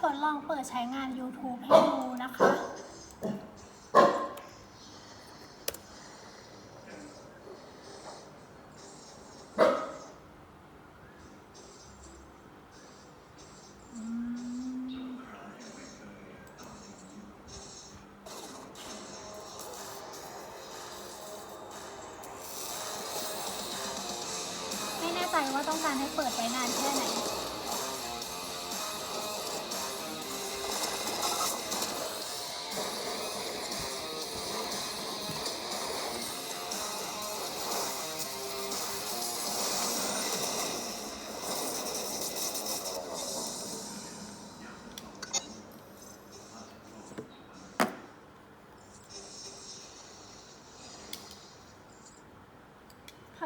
ทดลองเปิดใช้งาน YouTube ให้ดูนะคะไม่แน่ใจว่าต้องการให้เปิดไว้นานแค่ไหน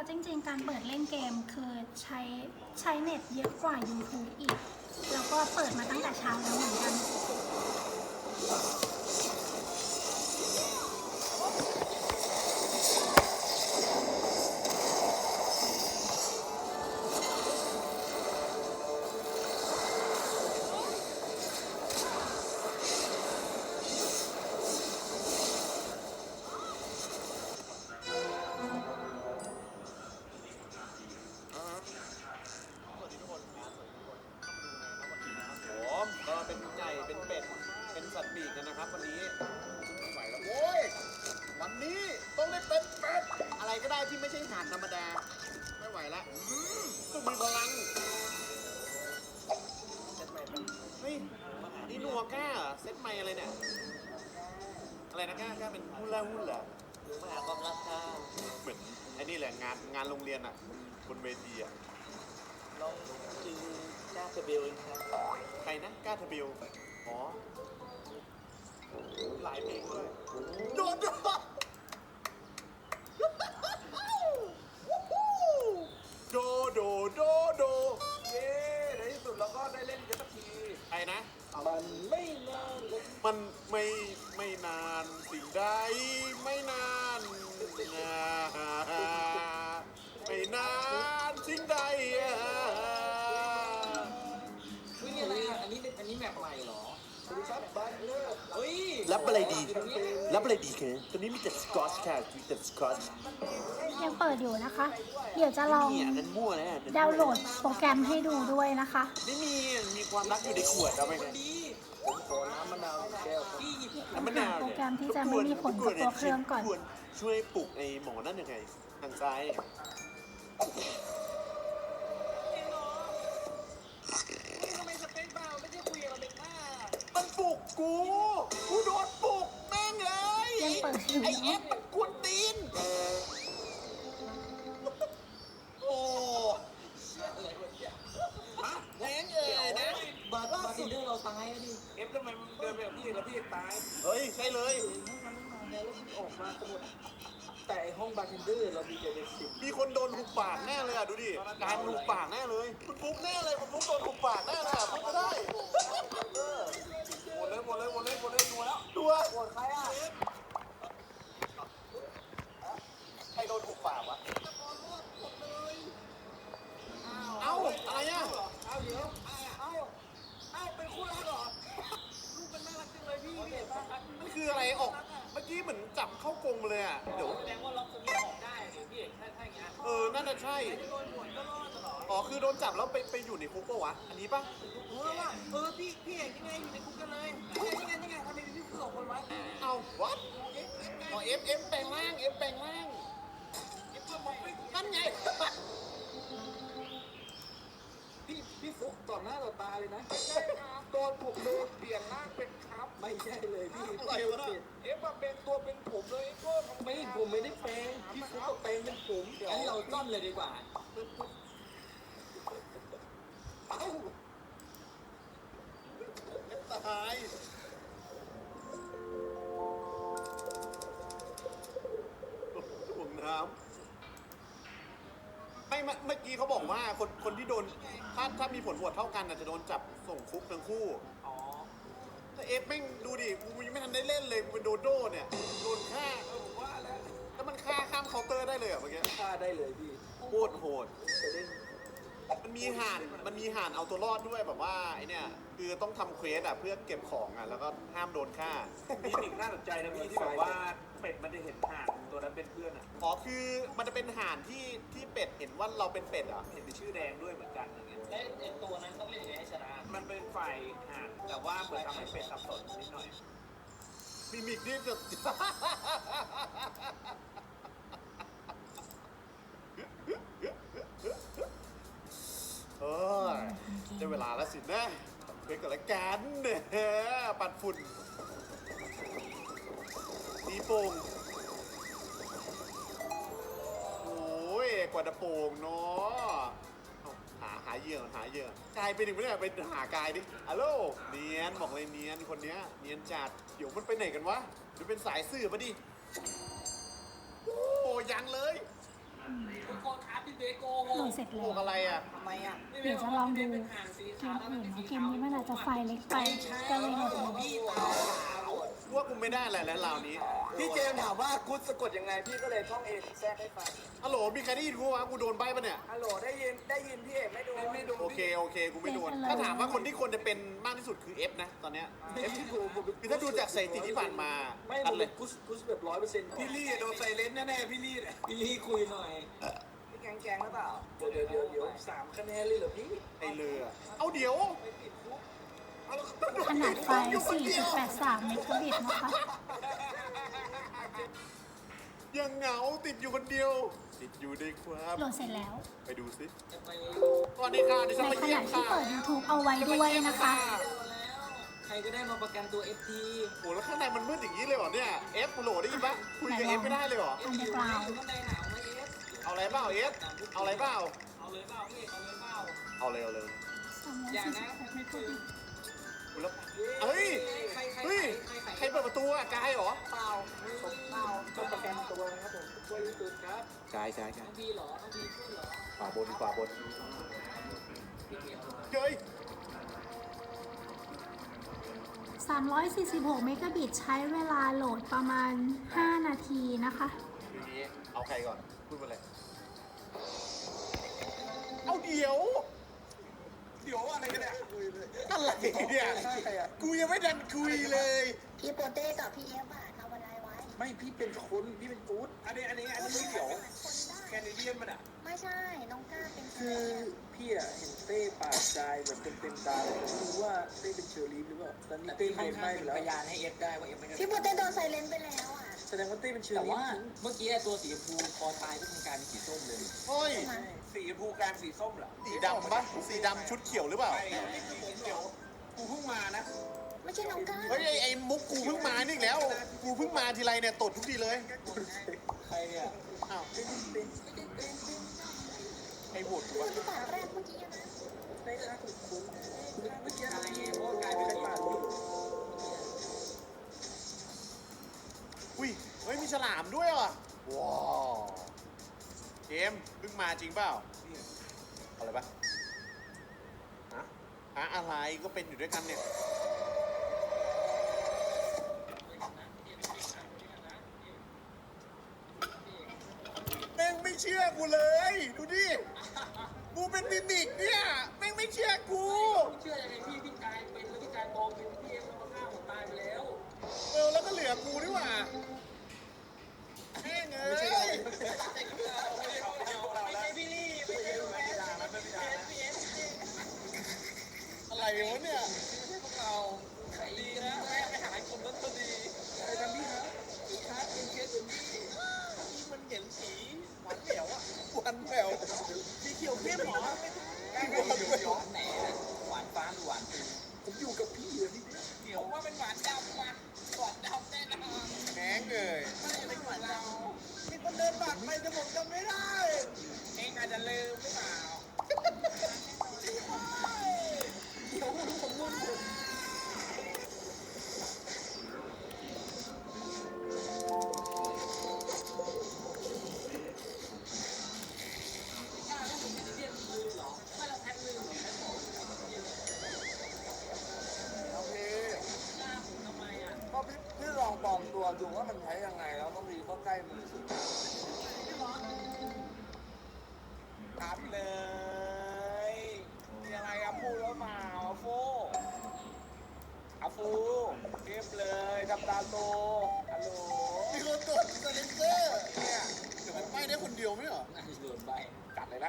จริง ๆ การเปิดเล่นเกมคือใช้ใช้เน็ตเยอะกว่า YouTube อีก แล้วก็เปิดมาตั้งแต่เช้าแล้วเหมือนกัน ก้าเหรอเซตใหม่อะไรเนี่ย อะไรนะก้าก้าเป็นหุ้นละหุ้นเหรอมหาความรักค่ะเหมือนไอ้นี่แหละงานงานโรงเรียนอะบนเวทีอะน้องจือหน้าเทเบลเองครับใครนะก้าทบิลอ๋อหลายเพลง รับอะไรดี รับอะไรดีคะตัวนี้มีแต่สกอตชค่ะมีแต่สกอตชยังเปิดอยู่นะคะ เดี๋ยวจะลองเนี่ยอันนั้นมั่วนะอันนั้นมั่ดาวน์โหลดโปรแกรมให้ดูด้วยนะคะ ไม่มีมีความรักอยู่ในขวดเอาไปไงดีผมขอน้ำมะนาวหนึ่งแก้วครับพี่หยิบน้ำมะนาวโปรเนี่ยแกรมที่จะไม่มีผลกับตัวเครื่องก่อน วช่วยปลุกไอ้หมอนั่นยังไงทางซ้าย กกู กูโดนปลุกแม่งเลยยังเปิดอยู่ไอ้เอฟมันกวนตีน โอ้ฮะแรงเอ่ยนะบาร์บาร์เทนเดอร์เราตายแล้วดิเอฟทำไมมันเดินไปกับพี่แล้วพี่ตาย เฮ้ย ใช่เลยแล้วมันออกมาสมุด แต่ไอ้ห้องบาร์เทนเดอร์เรามีแต่เด็กสิบมีคนโดนหุบปากแน่เลยอะดูดิกลายเป็นหุบปากแน่เลยคุณฟุ๊กแน่เลยคุณฟุ๊กโดนหุบปากแน่เลยอะฟุ๊กก็ได้หมดเลยหมดเลยหมดเลยหมดเลยหมดแล้วดูอะหมดใครอะใครโดนหุบปากวะเอ้าอะไรอะเอาเดี๋ยวเอาเอาเป็นคู่รักเหรอลูกมันน่ารักจังเลยพี่พี่เห็นปะมันคืออะไรออกเมื่อกี้เหมือนจับ เข้ากรงเลยอะเดี๋ยวแสดงว่าล็อกคนนี้ออกได้เดี๋ยวพี่เอกถ้าถ้าอย่างเงี้ยเออน่าจะใช่อ๋อคือโดนจับแล้วไปไปอยู่ในคุกปะวะอันนี้ปะเออว่ะเออพี่พี่เอกยังไงอยู่ในคุกกันเลยยังไงยังไงทำไมพี่สองคนวะเอาวัดอ๋อเอฟเอฟแปลงร่างเอฟแปลงร่างนั่นไงพี่พี่ฟุกต่อหน้าต่อตาเลยนะโดนผมโดนเปลี่ยนร่างเป็นครับ ไม่ใช่เลยพี่อะไรวะน่ะเอฟมาเป็นตัวเป็นผมเลยก็ไม่ผมไม่ได้แปลงพี่ฟุกก็แปลงเป็นผมเดี๋ยวงั้นเราต้อนเลยดีกว่าเอ้าตายห่วงน้ำไม่เมื่อเมื่อกี้เขาบอกว่าคนคนที่โดน ถ้าถ้ามีผลโหวตเท่ากันอาจจะโดนจับส่งคุกทั้งคู่อ๋อแต่ เอฟแม่งดูดิกูยังไม่ทันได้เล่นเลยกูเป็นโดโดเนี่ยโดนฆ่าเออผมว่าแล้วแล้วมันฆ่าข้ามเคาน์เตอร์ได้เลยเหรอะเมื่อกี้ฆ่าได้เลยพี่โคตรโหด จะเล่น มันมีห่านมันมีห่านเอาตัวรอดด้วยแบบว่าไอเนี่ยคือต้องทำเควสอะเพื่อเก็บของอะแล้วก็ห้ามโดนฆ่า มีสิ่งน่าสนใจนะพี่ที่แบบว่าเป็ดมันจะเห็นห่านตัวนั้นเป็นเพื่อนอะอ๋อคือมันจะเป็นห่านที่ที่เป็ดเห็นว่าเราเป็นเป็ดเหรอะเห็นเป็นชื่อแดงด้วยเหมือนกันอย่างเงี้ยและไอ้ตัวนั้นต้องเล่นยังไงให้ชนะมันเป็นฝ่ายห่านแต่ว่าเหมือนทำให้เป็ดสับสนนิดหน่อยมิมิกนี่จะ เออได้เว ลาแล้วสินะเพื่อนกันละกันเนี่ยปัดฝุ่นตีโป่งโอ้ยกว่าจะโป่งเนาะหาหาเหยื่อหาเหยื่อกายไปหนึ่งไม่ได้ไปหากายดิฮัลโลเนียนบอกเลยเนียนคนเนี้ยเนียนจัดเดี๋ยวมันไปไหนกันวะเดี๋ยวเป็นสายสื่อมาดิโอ้ยังเลย ทุกคนครับพี่เบโกโหลดเสร็จโป่แล้วงอะไรอะ ทำไมอะเดี๋ยวจะลองดูเกมอื่นนะเกมนี้มันอาจจะไฟล์เล็กไปก็เลยโหลดมาพี่ตาขาวว่ากูไม่ได้อะไรแล้วราวนี้พี่เจมส์ถามว่ากุดสะกดยังไง พี่ก็เลยท่องเองแทรกให้ฟังฮัลโหลมีใครได้ยินกูวะกูโดนใบปะเนี่ย ฮัลโหลได้ยินได้ยินพี่เอ เคโอเคกูไม่โดน ถ้าถามว่าคนที่ควรจะเป็นมากที่สุดคือ F นะตอนเนี้ย F ที่ถูกผมคือถ้าดูจากสถิติที่ผ่านมาไม่อัผนมเลเป็ยนกุสกุสแบบร้อยเปอร์เซ็นต์พี่ลี่โดนไซเลนแน่ๆพี่ลี่เนี่ยพี่ลี่คุยหน่อยพี่แกงแกงหรือเปล่าเดี๋ยวเดี๋ยวเดี๋ยวเดี๋ยวสามคะแนนเลยเหรอพี่ไอเรือเอาเดี๋ยวไม่ติดคุกขนาดไฟล์4.83เมกะบิตนะคะ ยังเหงาติดอยู่คนเดียว ติดอยู่ในความ โหลดเสร็จแล้ว ไปดูสิจะไปสวัสดีค่ะดิฉันในมาขเยี่ยณะมที่ค่ะเปิด YouTube เอาไว้ด้วยนะคะ ใครก็ได้มาประกันตัว FT โอ้แล้วข้างในมันมืดอย่างนี้เลยเหรอเนี่ย F โหลได้ยินปะคุยกับ F ไม่ได้เลยเหรออันเดอร์กราวด์ข้างในหนาวไหม F เอาอะไรเปล่า F เอาอะไรเปล่า เอาเลยเปล่าพี่เอาเลยเปล่าเอาเลยเอาเลย346เมกะบิตอุ๊ยแล้วเฮ้ย เปิดประตูอะกายเหรอเปล่าเปล่าก็ประกันตัวนะครับผมช่วยที่สุดครับกายกายกายน้องพีเหรอน้องพีช่วยเหรอขวาบนขวาบนพี่เกียวเฮ้ย346 เมกะบิตใช้เวลาโหลดประมาณ 5 นาทีนะคะอย่างนี้เอาใครก่อนพูดมาเลยเอาเดี๋ยว เดี๋ยวอะไรกันเนี่ยอะไรเนี่ยกูยังไม่ดันคุยเลย พี่โปเต้กับพี่เอฟอะทำอะไรไว้ไม่พี่เป็นคนพี่เป็นกู๊ดอันนี้อันนี้อันนี้เดี๋ยวคนได้แคนาเดียนมันอะ ไม่ใช่ น้องก้าเป็นใครคืออะพี่อะเห็นเต้ปาดกายแบบเต็มๆตาเลยผมไม่รู้ว่าเต้เป็นเชอร์ลีฟหรือเปล่าตอนนี้เต้เห็นไม่ไปแล้วพยานให้เอฟได้ว่าเอฟไม่ได้พี่โปเต้โดนไซเลนไปแล้วอะ แสดงว่าเต้เป็นเชอร์ลีฟแต่ว่าเมื่อกี้ตัวสีชมพูคอตายก็เป็นการสีส้มเลยเฮ้ยใช่ไหมสีชมพูกลางสีส้มเหรอสีดำปะสีดำชุดเขียวหรือเปล่าไอ้นี่คือผมเดี๋ยวกูเพิ่งมานะ ไม่ใช่น้องก้าเฮ้ยไอ้ไอ้มุกกูเพิ่งมานี่อีกแล้ว กูเพิ่งมาทีไรเนี่ยตดทุกทีเลย ใครเนี่ยอ้าวไอ้บทเรื่องที่ปากแรกเมื่อกี้อะนะเต้น่าถูกคุ้นเมื่อกี้อะไรเพราะว่ากามด้วยอะว้าวเกมเพิ่งมาจริงเปล่าอาอะไรปะฮะฮะอะไรก็เป็นอยู่ด้วยกันเนี่ยแม่งไม่เชื่อกูเลย ดูดิ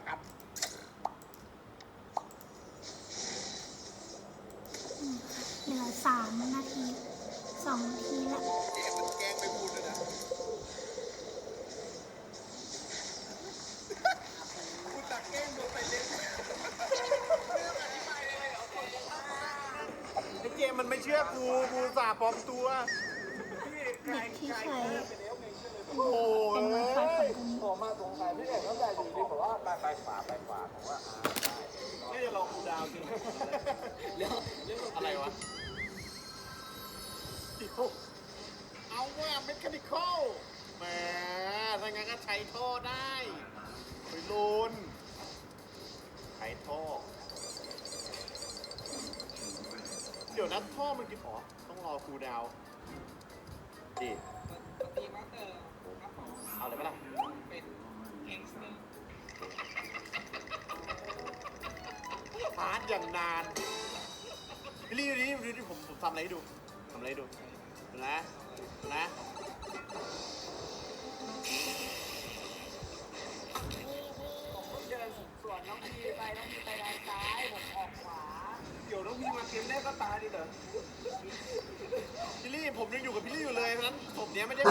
นะครับเหลือสามนาทีสองนาทีละเกมมันแกล้งไปพูดเลยนะกูตักแกล้งโดนไปเล่นไอ้เกมมันไม่เชื่อกูกูสาปลอมตัวเด็กที่ใช้โอ้โหเป็นไวไฟของตรงนี้ผมมา สงสัยพี่เอกตั้งแต่อยู่ดีบอกว่าไปไปขวาไปขวาผมว่าอ่าได้นี่จะลองกูดาวจริงแล้วแล้วอะไรวะเอาว่าเมคานิคอลแหมถ้างั้นก็ใช้ท่อได้ไปลูนใช้ท่อ เดี๋ยวนะท่อมันกินอ๋อต้องรอครูดาวดิตีมาสเตอร์ครับผมเอาเลยไหมล่ะ เป็นแก๊งสเตอร์ พาร์ทอย่างนานพี่ลี่ดูดิดูดิผมผมทำอะไรให้ดูทำอะไรให้ดูดูนะดูนะผมเดินสวนน้องพีไปน้องพีไปด้านซ้ายผมออกขวาเดี๋ยวน้องพีมาเกมแรกก็ตายดิเหรอพี่ลี่ผมยังอยู่กับพี่ลี่อยู่เลยเพราะฉะนั้นผมเนี้ยไม่ได้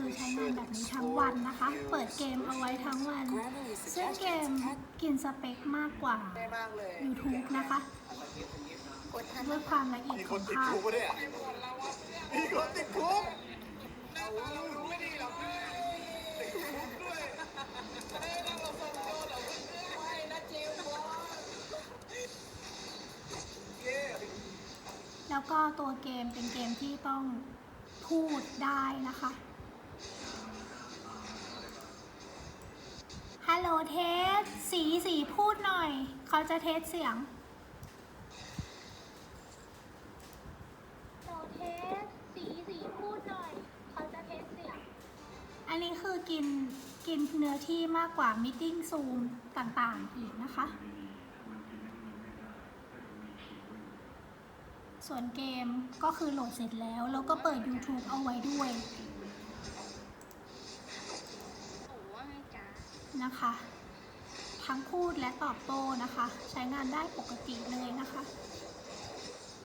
คือใช้งานแบบนี้ทั้งวันนะคะ เปิดเกมเอาไว้ทั้งวัน ซึ่งเกมกินสเปคมากกว่าได้มากเลย YouTube นะคะกดทันด้วยความละเอียดมีขคอนงติดภาพคุกปะเนี่ยมีคนติดคุกแล้วก็ตัวเกมเป็นเกมที่ต้องพูดได้นะคะ สสีสีพูดหน่อย เขาจะเทสเสียงฮัลโหลเทสสีสีพูดหน่อย เขาจะเทสเสียง อันนี้คือกินกินเนื้อที่มากกว่ามิ e ติ้งซูมต่างๆอีกนะคะ ส่วนเกมก็คือโหลดเสร็จแล้ว แล้วก็เปิด YouTube เอาไว้ด้วยว่าไงจ๊ะนะคะ ทั้งพูดและตอบโต้นะคะ ใช้งานได้ปกติเลยนะคะ